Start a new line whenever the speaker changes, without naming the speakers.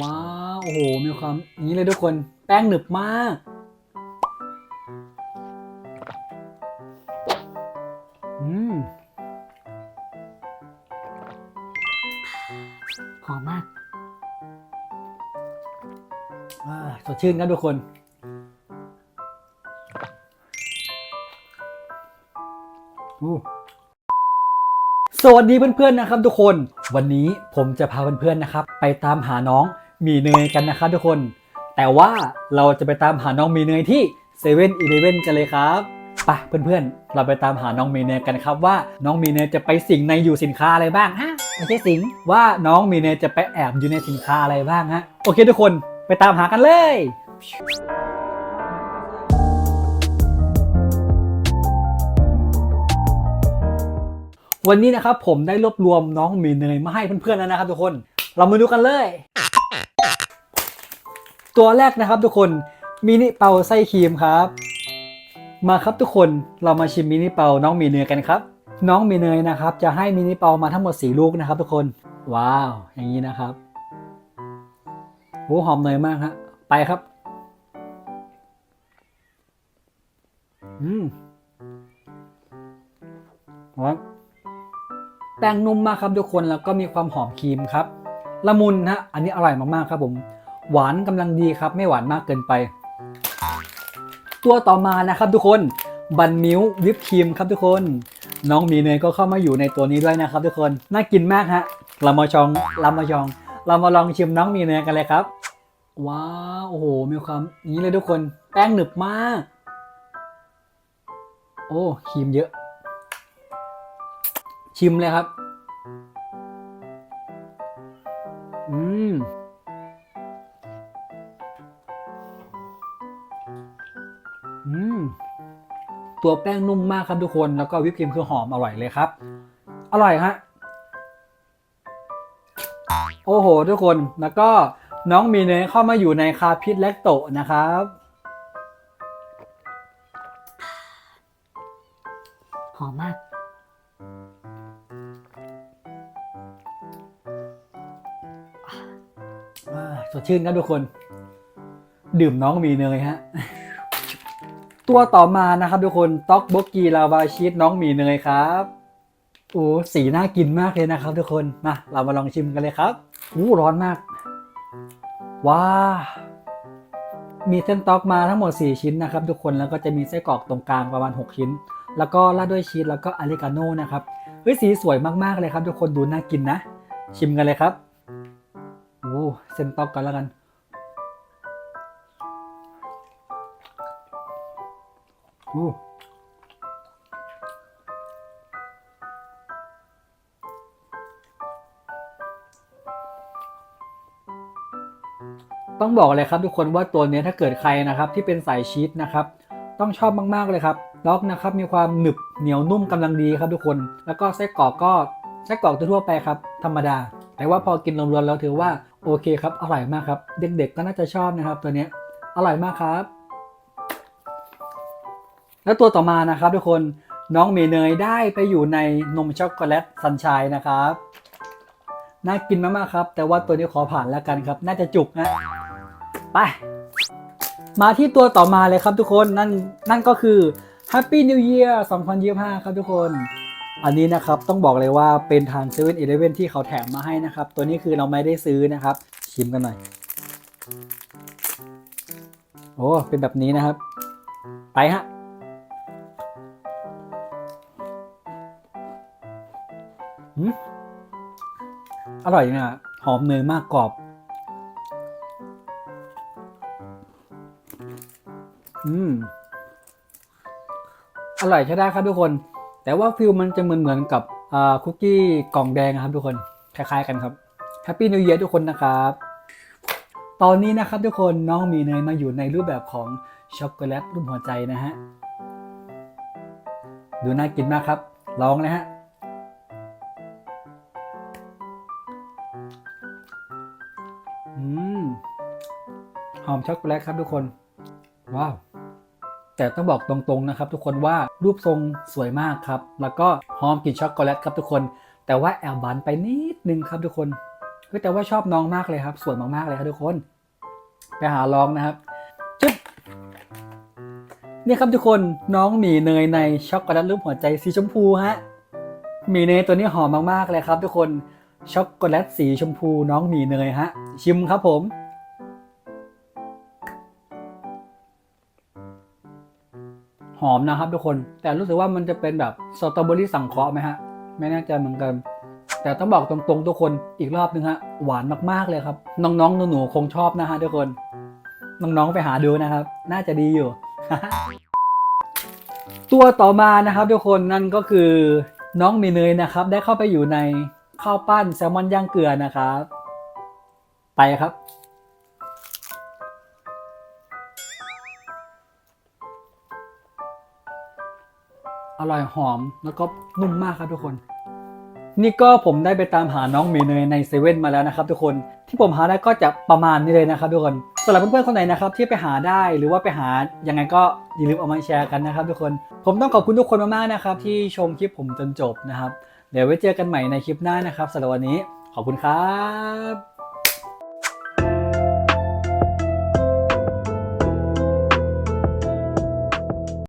ว้าว โอ้โห มีความนี้เลยทุกคน แป้งหนึบมาก อืม
หอมมาก
อ่าสดชื่นครับทุกคน อู้ สวัสดีเพื่อนๆนะครับทุกคน วันนี้ผมจะพาเพื่อนๆนะครับ ไปตามหาน้องมีเนยกันนะครับทุกคน แต่ว่าเราจะไปตามหาน้องมีเนยที่เซเว่นอีเลเว่นกันเลยครับไปเพื่อนๆ เราไปตามหาน้องมีเนยกันครับว่าน้องมีเนยจะไปสิงในอยู่สินค้าอะไรบ้างฮะไม่ใช่สิงว่าน้องมีเนยจะไปแอบอยู่ในสินค้าอะไรบ้างฮะโอเคทุกคนไปตามหากันเลย วันนี้นะครับผมได้รวบรวมน้องหมีเนยมาให้เพื่อนๆแล้วนะครับทุกคน เรามาดูกันเลย ตัวแรกนะครับทุกคนมินิเปาไส้ครีมครับ มาครับทุกคนเรามาชิมมินิเปาน้องหมีเนยกันครับ น้องหมีเนยนะครับ จะให้มินิเปามาทั้งหมดสี่ลูกนะครับ ทุกคน ว้าว อย่างนี้นะครับโอ้หอมเนยมากฮะไปครับ อืมหอม แป้งนุ่มมากครับทุกคนแล้วก็มีความหอมครีมครับละมุนฮะอันนี้อร่อยมากๆครับผม หวานกำลังดีครับ ไม่หวานมากเกินไป ตัวต่อมานะครับทุกคนบันมิลวิปครีมครับทุกคน น้องมีเนยก็เข้ามาอยู่ในตัวนี้ด้วยนะครับ ทุกคนน่ากินมากฮะเรามาชองเรามาชอง เรามาลองชิมน้องมีเนยกันเลยครับว้าวโอ้โหมีความนี้เลยทุกคน แป้งหนึบมาก โอ้ครีมเยอะ ชิมเลยครับ อืม อืม ตัวแป้งนุ่มมากครับทุกคน แล้วก็วิปครีมคือหอมอร่อยเลยครับ อร่อยฮะ โอ้โห ทุกคน แล้วก็น้องมีเนยเข้ามาอยู่ในคาพิษแลคโตะนะครับ
หอมมาก
สดชื่นครับทุกคน ดื่มน้องมีเนยฮะ ตัวต่อมานะครับทุกคนต็อกบกกีลาวาชีสน้องมีเนยครับโอ้สีน่ากินมากเลยนะครับ ทุกคนมาเรามาลองชิมกันเลยครับอู้ร้อนมาก ว้า มีเส้นต็อกมาทั้งหมด 4 ชิ้นนะครับ ทุกคนแล้วก็จะมีไส้กรอกตรงกลางประมาณ 6 ชิ้น แล้วก็ราดด้วยชีสแล้วก็อาริกาโน่นะครับเฮ้ยสีสวยมากๆเลยครับ ทุกคนดูน่ากินนะ ชิมกันเลยครับ เส้นต๊อกกันแล้วกันโอ้ต้องบอกเลยครับทุกคนว่าตัวนี้ถ้าเกิดใครนะครับที่เป็นสายชีสนะครับต้องชอบมากๆเลยครับล็อกนะครับมีความหนึบเหนียวนุ่มกำลังดีครับทุกคน แล้วก็ไส้กรอกก็ไส้กรอกทั่วไปครับธรรมดา แต่ว่าพอกินรวมๆแล้วถือว่า โอเคครับ อร่อยมากครับ เด็กๆก็น่าจะชอบนะครับตัวนี้อร่อยมากครับ แล้วตัวต่อมานะครับทุกคนน้องเมเนยได้ไปอยู่ในนมช็อกโกแลตซันชายนะครับน่ากินมากๆครับ แต่ว่าตัวนี้ขอผ่านแล้วกันครับ น่าจะจุกนะไป มาที่ตัวต่อมาเลยครับทุกคนนั่นนั่นก็คือ Happy New Year 2025 ครับทุกคน อันนี้นะครับต้องบอกเลยว่าเป็นทาง7 e เ e ่ e อที่เขาแถมมาให้นะครับ ตัวนี้คือเราไม่ได้ซื้อนะครับ ชิมกันหน่อย โอ้เป็นแบบนี้นะครับ ไปฮะอร่อยเนี่ยหอมเนยมากกรอบ อืม อร่อยใช้ได้ครับทุกคน แต่ว่าฟิลมันจะเหมือนเหมือนกับคุกกี้กล่องแดงนะครับทุกคนคล้ายๆกันครับแฮปปี้นิว e ย r ทุกคนนะครับ ตอนนี้นะครับทุกคนน้องมีเนยมาอยู่ในรูปแบบของช็อกโกแลตรูปหัวใจนะฮะดูน่ากินมากครับ ลองเลยฮะอืมหอมช็อกโกแลตครับทุกคน ว้าว แต่ต้องบอกตรงๆนะครับทุกคนว่ารูปทรงสวยมากครับ แล้วก็หอมกลิ่นช็อกโกแลตครับทุกคน แต่ว่าแอบบานไปนิดนึงครับทุกคนเฮ้ยแต่ว่าชอบน้องมากเลยครับ สวยมากๆเลยครับทุกคน ไปหาลองนะครับจุ๊บนี่ครับทุกคนน้องหมีเนยในช็อกโกแลตรูปหัวใจสีชมพูฮะหมีเนยตัวนี้หอมมากๆเลยครับ ทุกคนช็อกโกแลตสีชมพูน้องหมีเนยฮะ ชิมครับผม อมนะครับทุกคน แต่รู้สึกว่ามันจะเป็นแบบสตรอเบอรี่สังเคราะห์ไหมฮะ ไม่แน่ใจเหมือนกัน แต่ต้องบอกตรงๆทุกคนอีกรอบนึงฮะ หวานมากๆเลยครับ น้องๆหนูๆคงชอบนะฮะทุกคน น้องๆไปหาดูนะครับ น่าจะดีอยู่ ตัวต่อมานะครับทุกคนนั่นก็คือน้องมีเนยนะครับ ได้เข้าไปอยู่ในข้าวปั้นแซลมอนย่างเกลือนะครับ ไปครับ ร่อยหอม แล้วก็นุ่มมากครับทุกคน นี่ก็ผมได้ไปตามหาน้องเมเนยในเซเว่นมาแล้วนะครับทุกคนที่ผมหาได้ก็จะประมาณนี้เลยนะครับทุกคนสำหรับเพื่อนๆคนไหนนะครับที่ไปหาได้หรือว่าไปหายังไงก็อย่าลืมเอามาแชร์กันนะครับ ทุกคน ผมต้องขอบคุณทุกคนมากๆนะครับ ที่ชมคลิปผมจนจบนะครับ เดี๋ยวไว้เจอกันใหม่ในคลิปหน้านะครับสำหรับวันนี้ขอบคุณครับ